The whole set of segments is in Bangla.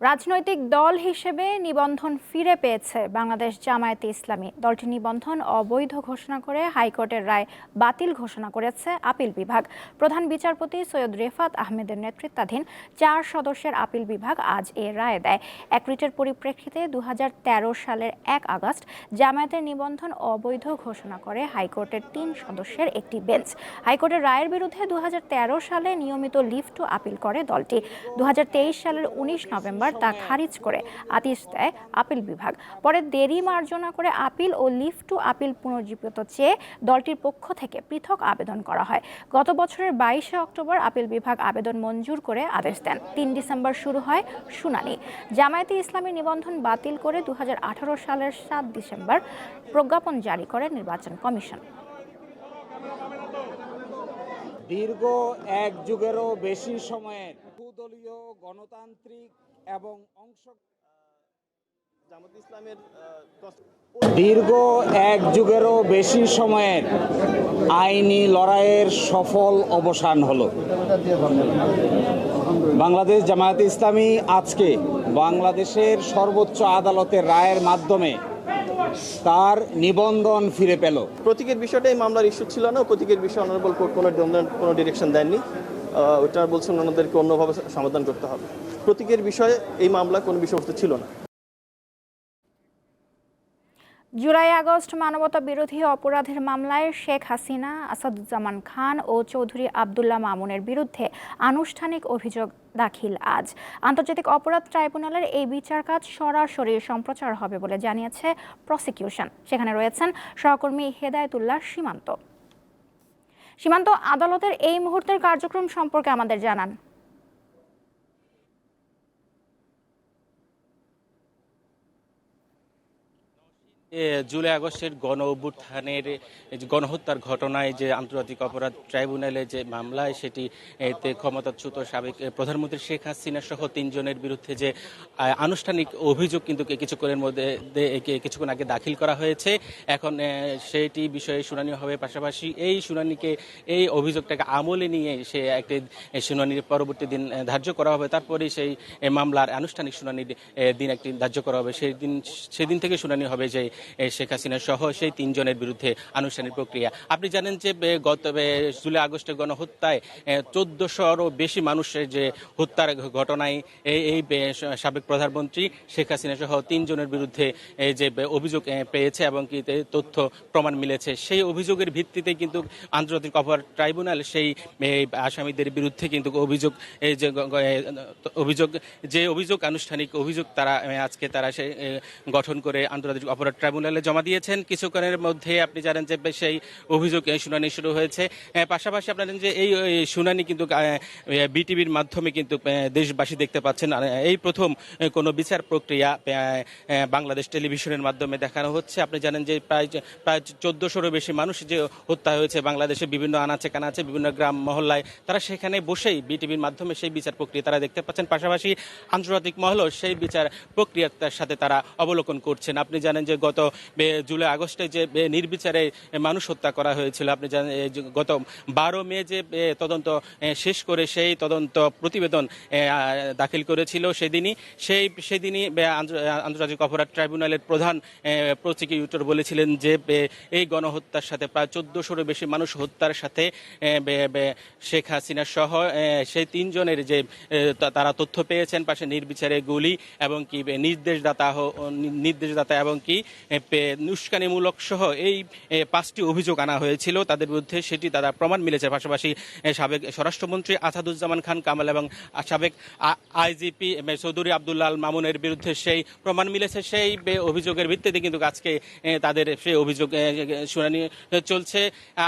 রাজনৈতিক দল হিসেবে নিবন্ধন ফিরে পেয়েছে বাংলাদেশ জামায়াতে ইসলামী। দলটি নিবন্ধন অবৈধ ঘোষণা করে হাইকোর্টের রায় বাতিল ঘোষণা করেছে আপিল বিভাগ। প্রধান বিচারপতি সৈয়দ রেফাত আহমেদের নেতৃত্বাধীন চার সদস্যের আপিল বিভাগ আজ এ রায় দেয়। এক রিটের পরিপ্রেক্ষিতে দু হাজার তেরো সালের এক আগস্ট জামায়াতের নিবন্ধন অবৈধ ঘোষণা করে হাইকোর্টের তিন সদস্যের একটি বেঞ্চ। হাইকোর্টের রায়ের বিরুদ্ধে দু হাজার তেরো সালে নিয়মিত লিভ টু আপিল করে দলটি। দু হাজার তেইশ সালের উনিশ নভেম্বর তা খারিজ করে আদেশ দেয় আপিল বিভাগ। পরে দেরি মার্জনা করে আপিল ও লিভ টু আপিল পুনর্জীবিত চেয়ে দলটির পক্ষ থেকে পৃথক আবেদন করা হয়। গত বছরের বাইশে অক্টোবর আপিল বিভাগ আবেদন মঞ্জুর করে আদেশ দেন। তিন ডিসেম্বর শুরু হয় শুনানি। জামায়াতে ইসলামী নিবন্ধন বাতিল করে দু হাজার আঠারো সালের সাত ডিসেম্বর প্রজ্ঞাপন জারি করে নির্বাচন কমিশন। দীর্ঘ এক যুগেরও বেশি সময়ের বহুদলীয় গণতান্ত্রিক এবং অংশ জামাত ইসলামের দীর্ঘ এক যুগেরও বেশি সময়ের আইনি লড়াইয়ের সফল অবসান হলো। বাংলাদেশ জামায়াত ইসলামী আজকে বাংলাদেশের সর্বোচ্চ আদালতের রায়ের মাধ্যমে তার নিবন্ধন ফিরে পেল। প্রতীকের বিষয়টা এই মামলার ইস্যু ছিল না প্রতীকের বিষয়ে অনারেবল কোর্ট কোনো কোনো ডিরেকশন দেননি। ওটা বলছেন ওনাদেরকে অন্যভাবে সমাধান করতে হবে। প্রতীকের বিষয়ে এই মামলা কোনো বিষয়বস্তু ছিল না। জুলাই, আগস্ট মানবতা বিরোধী অপরাধের মামলায় শেখ হাসিনা, আসাদুজ্জামান খান ও চৌধুরী আবদুল্লাহ মামুনের বিরুদ্ধে আনুষ্ঠানিক অভিযোগ দাখিল আজ। আন্তর্জাতিক অপরাধ ট্রাইব্যুনালের এই বিচার কাজ সরাসরি সম্প্রচার হবে বলে জানিয়েছে প্রসিকিউশন। সেখানে রয়েছেন সহকর্মী হেদায়েতুল্লাহ সীমান্ত। সীমান্ত আদালতের এই মুহূর্তের কার্যক্রম সম্পর্কে আমাদের জানান। জুলাই আগস্টের গণ অভ্যুত্থানের গণহত্যার ঘটনায় যে আন্তর্জাতিক অপরাধ ট্রাইব্যুনালে যে মামলায় সেটি এতে ক্ষমতাচ্যুত সাবেক প্রধানমন্ত্রী শেখ হাসিনা সহ তিনজনের বিরুদ্ধে যে আনুষ্ঠানিক অভিযোগ কিন্তু কিছুক্ষণের মধ্যে কিছুক্ষণ আগে দাখিল করা হয়েছে। এখন সেটি বিষয়ে শুনানি হবে পাশাপাশি এই শুনানিকে, এই অভিযোগটাকে আমলে নিয়ে সে একটি শুনানির পরবর্তী দিন ধার্য করা হবে। তারপরে সেই মামলার আনুষ্ঠানিক শুনানির দিন একটি ধার্য করা হবে। সেই দিন, সেদিন থেকে শুনানি হবে যে শেখ হাসিনা সহ সেই তিনজনের বিরুদ্ধে আনুষ্ঠানিক প্রক্রিয়া। আপনি জানেন যে গত জুলাই আগস্টের গণহত্যায় চোদ্দশোরও বেশি মানুষের যে হত্যার ঘটনায় এই সাবেক প্রধানমন্ত্রী শেখ হাসিনা সহ তিনজনের বিরুদ্ধে যে অভিযোগ পেয়েছে এবং কি তথ্য, প্রমাণ মিলেছে। সেই অভিযোগের ভিত্তিতে কিন্তু আন্তর্জাতিক অপরাধ ট্রাইব্যুনাল সেই আসামিদের বিরুদ্ধে কিন্তু অভিযোগ যে অভিযোগ যে অভিযোগ, আনুষ্ঠানিক অভিযোগ তারা আজকে তারা সে গঠন করে আন্তর্জাতিক অপরাধ জমা দিয়েছেন। কিছুক্ষণের মধ্যে আপনি জানেন যে সেই অভিযোগ শুনানি শুরু হয়েছে। পাশাপাশি আপনারা যে এই শুনানি কিন্তু বিটিভির মাধ্যমে কিন্তু দেশবাসী দেখতে পাচ্ছেন। এই প্রথম কোনো বিচার প্রক্রিয়া বাংলাদেশ টেলিভিশনের মাধ্যমে দেখানো হচ্ছে। আপনি জানেন যে প্রায় প্রায় চোদ্দশোরও বেশি মানুষ যে হত্যা হয়েছে বাংলাদেশে, বিভিন্ন আনাচে কানাচে, বিভিন্ন গ্রাম মহল্লায়, তারা সেখানে বসেই বিটিভির মাধ্যমে সেই বিচার প্রক্রিয়া তারা দেখতে পাচ্ছেন। পাশাপাশি আন্তর্জাতিক মহলও সেই বিচার প্রক্রিয়ার সাথে তারা অবলোকন করছেন। আপনি জানেন যে গত জুলাই, আগস্টে যে নির্বিচারে মানুষ হত্যা করা হয়েছিল, আপনি গত বারো মে যে তদন্ত শেষ করে সেই তদন্ত প্রতিবেদন দাখিল করেছিল সেদিনই। সেই, সেদিনই আন্তর্জাতিক অপরাধ ট্রাইব্যুনালের প্রধান প্রসিকিউটর বলেছিলেন যে এই গণহত্যার সাথে প্রায় চোদ্দশোরও বেশি মানুষ হত্যার সাথে শেখ হাসিনা সহ সেই তিনজনের যে তারা তথ্য পেয়েছেন, পাশে নির্বিচারে গুলি এবং কি নির্দেশদাতা নির্দেশদাতা এবং কি উস্কানিমূলক সহ এই পাঁচটি অভিযোগ আনা হয়েছিল। তাদের বিরুদ্ধে সেটি তারা প্রমাণ মিলেছে। পাশাপাশি সাবেক স্বরাষ্ট্রমন্ত্রী আসাদুজ্জামান খান, কামাল এবং সাবেক আইজিপি চৌধুরী আবদুল্লাহ মামুনের বিরুদ্ধে সেই প্রমাণ মিলেছে। সেই অভিযোগের ভিত্তিতে কিন্তু আজকে তাদের সেই অভিযোগ শুনানি চলছে।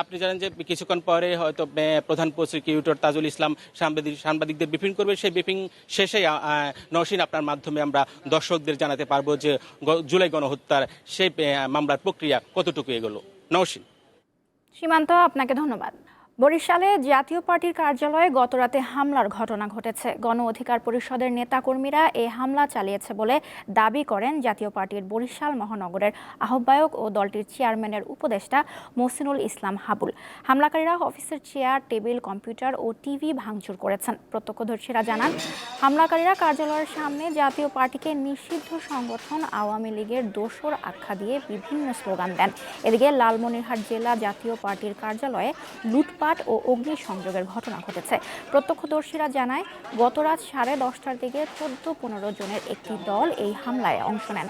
আপনি জানেন যে কিছুক্ষণ পরে হয়তো প্রধান প্রসিকিউটর তাজুল ইসলাম সাংবাদিক, সাংবাদিকদের ব্রিফিং করবে। সেই ব্রিফিং শেষে নসীন আপনার মাধ্যমে আমরা দর্শকদের জানাতে পারব যে জুলাই গণহত্যার সেই মামলার প্রক্রিয়া কতটুকু এগোলো? নওশিন। সীমান্ত আপনাকে ধন্যবাদ। বরিশালে জাতীয় পার্টির কার্যালয়ে গতরাতে হামলার ঘটনা ঘটেছে। গণ অধিকার পরিষদের নেতাকর্মীরা এই হামলা চালিয়েছে বলে দাবি করেন জাতীয় পার্টির বরিশাল মহানগরের আহ্বায়ক ও দলটির চেয়ারম্যানের উপদেষ্টা মহসিনুল ইসলাম হাবুল। হামলাকারীরা অফিসের চেয়ার, টেবিল, কম্পিউটার ও টিভি ভাঙচুর করেছেন। প্রত্যক্ষদর্শীরা জানান, হামলাকারীরা কার্যালয়ের সামনে জাতীয় পার্টিকে নিষিদ্ধ সংগঠন আওয়ামী লীগের দোসর আখ্যা দিয়ে বিভিন্ন স্লোগান দেন। এদিকে লালমনিরহাট জেলা জাতীয় পার্টির কার্যালয়ে লুটপাট ও অগ্নি সংযোগের ঘটনা ঘটেছে। প্রত্যক্ষদর্শীরা জানায়, গতরাত সাড়ে দশটার দিকে চোদ্দ পনেরো জনের একটি দল এই হামলায় অংশ নেন।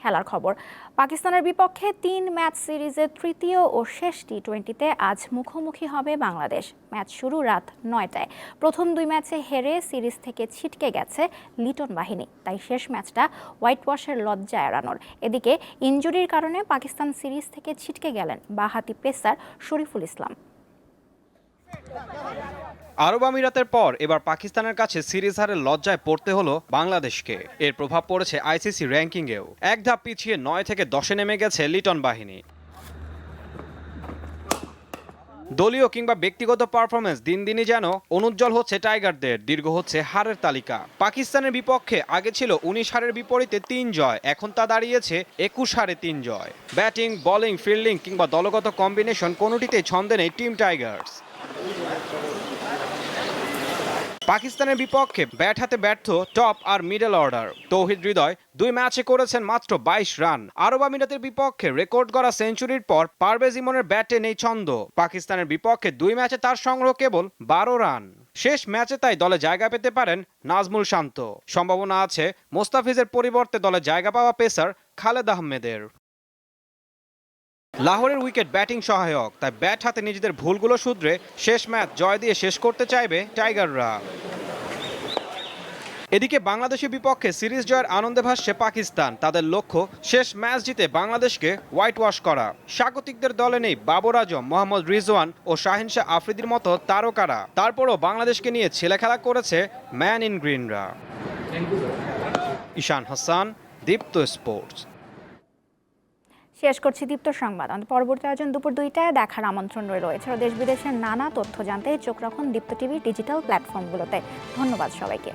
খেলার খবর। পাকিস্তানের বিপক্ষে তিন ম্যাচ সিরিজের তৃতীয় ও শেষ টি টোয়েন্টিতে আজ মুখোমুখি হবে বাংলাদেশ। ম্যাচ শুরু রাত নয়টায়। প্রথম দুই ম্যাচে হেরে সিরিজ থেকে ছিটকে গেছে লিটন বাহিনী। তাই শেষ ম্যাচটা হোয়াইট ওয়াশের লজ্জা এড়ানোর। এদিকে ইনজুরির কারণে পাকিস্তান সিরিজ থেকে ছিটকে গেলেন বাহাতি পেসার শরীফুল ইসলাম। আরব আমিরাতের পর এবার পাকিস্তানের কাছে সিরিজ হারের লজ্জায় পড়তে হলো বাংলাদেশকে। এর প্রভাব পড়েছে আইসিসি র্যাঙ্কিংয়েও। এক ধাপ পিছিয়ে নয় থেকে দশে নেমে গেছে লিটন বাহিনী। দলীয় কিংবা ব্যক্তিগত পারফরমেন্স দিন দিনই যেন অনুজ্জ্বল হচ্ছে টাইগারদের, দীর্ঘ হচ্ছে হারের তালিকা। পাকিস্তানের বিপক্ষে আগে ছিল উনিশ হারের বিপরীতে তিন জয়, এখন তা দাঁড়িয়েছে একুশ হারে তিন জয়। ব্যাটিং, বোলিং, ফিল্ডিং কিংবা দলগত কম্বিনেশন কোনোটিতেই ছন্দে নেই টিম টাইগার্স। পাকিস্তানের বিপক্ষে ব্যাট হাতে ব্যর্থ টপ আর মিডল অর্ডার। তৌহিদ হৃদয় দুই ম্যাচে করেছেন মাত্র বাইশ রান। আরব আমিরাতের বিপক্ষে রেকর্ড করা সেঞ্চুরির পর পারভেজ ইমনের ব্যাটে নেই ছন্দ। পাকিস্তানের বিপক্ষে দুই ম্যাচে তার সংগ্রহ কেবল বারো রান। শেষ ম্যাচে তাই দলে জায়গা পেতে পারেন নাজমুল শান্ত। সম্ভাবনা আছে মোস্তাফিজের পরিবর্তে দলে জায়গা পাওয়া পেসার খালেদ আহমেদের। লাহোরের উইকেট ব্যাটিং সহায়ক, তাই ব্যাট হাতে নিজেদের ভুলগুলো শুধরে শেষ ম্যাচ জয় দিয়ে শেষ করতে চাইবে টাইগাররা। এদিকে বাংলাদেশের বিপক্ষে সিরিজ জয়ের আনন্দে ভাসছে পাকিস্তান, তাদের লক্ষ্য শেষ ম্যাচ জিতে বাংলাদেশকে হোয়াইট ওয়াশ করা। স্বাগতিকদের দলে নেই বাবর আজম, মোহাম্মদ রিজওয়ান ও শাহিন শাহ আফ্রিদির মতো তারকারা। তারপরও বাংলাদেশকে নিয়ে ছেলে খেলা করেছে ম্যান ইন গ্রিনরা। ঈশান হাসান, দীপ্ত স্পোর্টস। শেষ করছি দীপ্ত সংবাদ। পরবর্তী আয়োজন দুপুর দুইটায় দেখার আমন্ত্রণ রইল এছাড়াও দেশ বিদেশের নানা তথ্য জানতে চোখ রাখুন দীপ্ত টিভি ডিজিটাল প্ল্যাটফর্মগুলোতে। ধন্যবাদ সবাইকে।